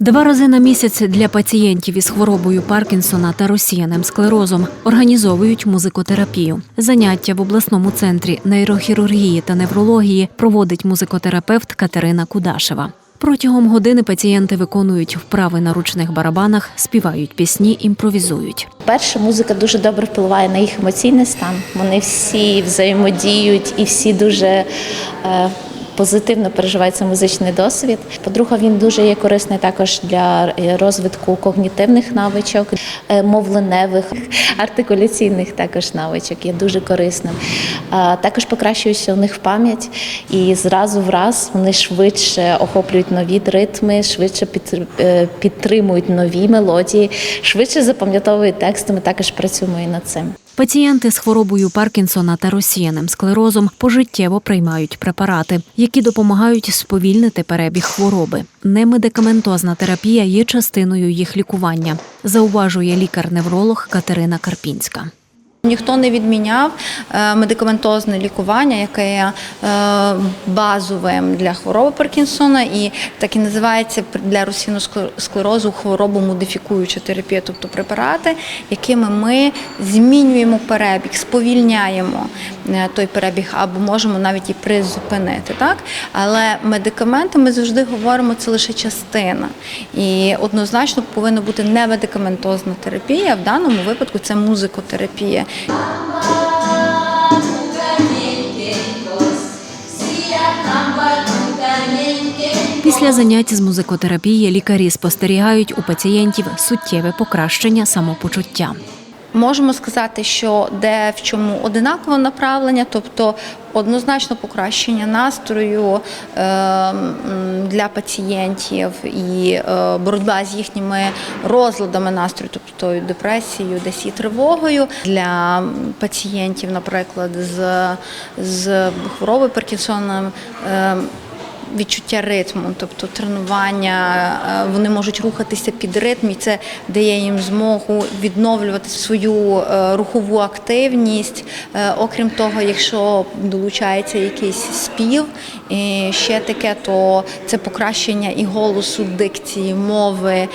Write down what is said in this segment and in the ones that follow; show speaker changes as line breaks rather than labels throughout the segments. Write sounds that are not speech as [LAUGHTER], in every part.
Два рази на місяць для пацієнтів із хворобою Паркінсона та розсіяним склерозом організовують музикотерапію. Заняття в обласному центрі нейрохірургії та неврології проводить музикотерапевт Катерина Кудашева. Протягом години пацієнти виконують вправи на ручних барабанах, співають пісні, імпровізують.
Перше, музика дуже добре впливає на їх емоційний стан. Вони всі взаємодіють і всі дуже е, позитивно переживають цей музичний досвід. По-друге, він дуже є корисний також для розвитку когнітивних навичок, е, мовленевих, [LAUGHS] артикуляційних також навичок є дуже корисним. Також покращується у них пам'ять, і зразу в раз вони швидше охоплюють нові ритми, швидше е, підтримують нові мелодії, швидше запам'ятовують тексти. Ми також працюємо і над цим.
Пацієнти з хворобою Паркінсона та розсіяним склерозом пожиттєво приймають препарати, які допомагають сповільнити перебіг хвороби. Немедикаментозна терапія є частиною їх лікування, зауважує лікар-невролог Катерина Карпінська.
Ніхто не відміняв е, медикаментозне лікування, яке є е, базовим для хвороби Паркінсона, і так і називається для розсійного хворобу модифікуюча терапія, тобто препарати, якими ми змінюємо перебіг, сповільняємо той перебіг або можемо навіть і призупинити. Так? Але медикаменти ми завжди говоримо, це лише частина. І однозначно повинна бути не медикаментозна терапія, в даному випадку це музикотерапія.
Після занять з музикотерапії лікарі спостерігають у пацієнтів суттєве покращення самопочуття.
Можемо сказати, що де в чому одинакове направлення, тобто однозначно покращення настрою е, для пацієнтів і е, боротьба з їхніми розладами настрою, тобто депресією, десь і тривогою для пацієнтів, наприклад, з, з хворобою Паркінсона. Відчуття ритму, тобто тренування, е, вони можуть рухатися під ритм, і це дає їм змогу відновлювати свою е, рухову активність. Е, Окрім того, якщо долучається якийсь спів, і ще таке, то це покращення і голосу, дикції, мови.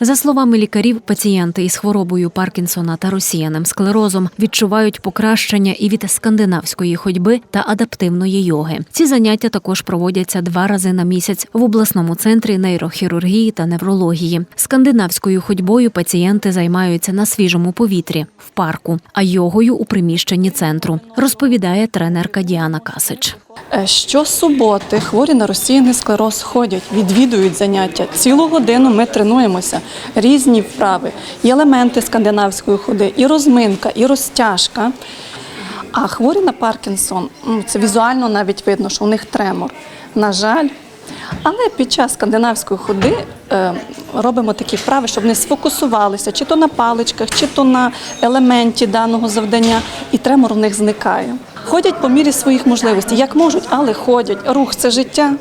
За словами лікарів, пацієнти із хворобою Паркінсона та розсіяним склерозом відчувають покращення і від скандинавської ходьби та адаптивної йоги. Ці заняття також проводяться два рази на місяць в обласному центрі нейрохірургії та неврології. Скандинавською ходьбою пацієнти займаються на свіжому повітрі в парку, а йогою у приміщенні центру, розповідає тренерка Діана Касич.
Е, Щосуботи хворі на розсіяний склероз ходять, відвідують заняття. Цілу годину ми тренуємося. Різні вправи, і елементи скандинавської ходи, і розминка, і розтяжка. А хворі на Паркінсон, це візуально навіть видно, що у них тремор. На жаль. Але під час скандинавської ходи е, робимо такі вправи, щоб вони сфокусувалися чи то на паличках, чи то на елементі даного завдання, і тремор у них зникає. Ходять по мірі своїх можливостей, як можуть, але ходять. Рух це життя.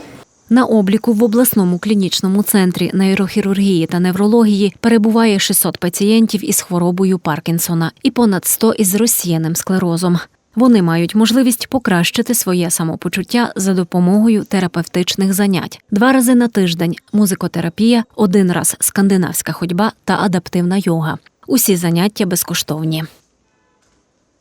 На обліку в обласному клінічному центрі нейрохірургії та неврології перебуває 600 пацієнтів із хворобою Паркінсона і понад 100 із розсіяним склерозом. Вони мають можливість покращити своє самопочуття за допомогою терапевтичних занять два рази на тиждень музикотерапія, один раз скандинавська ходьба та адаптивна йога. Усі заняття безкоштовні.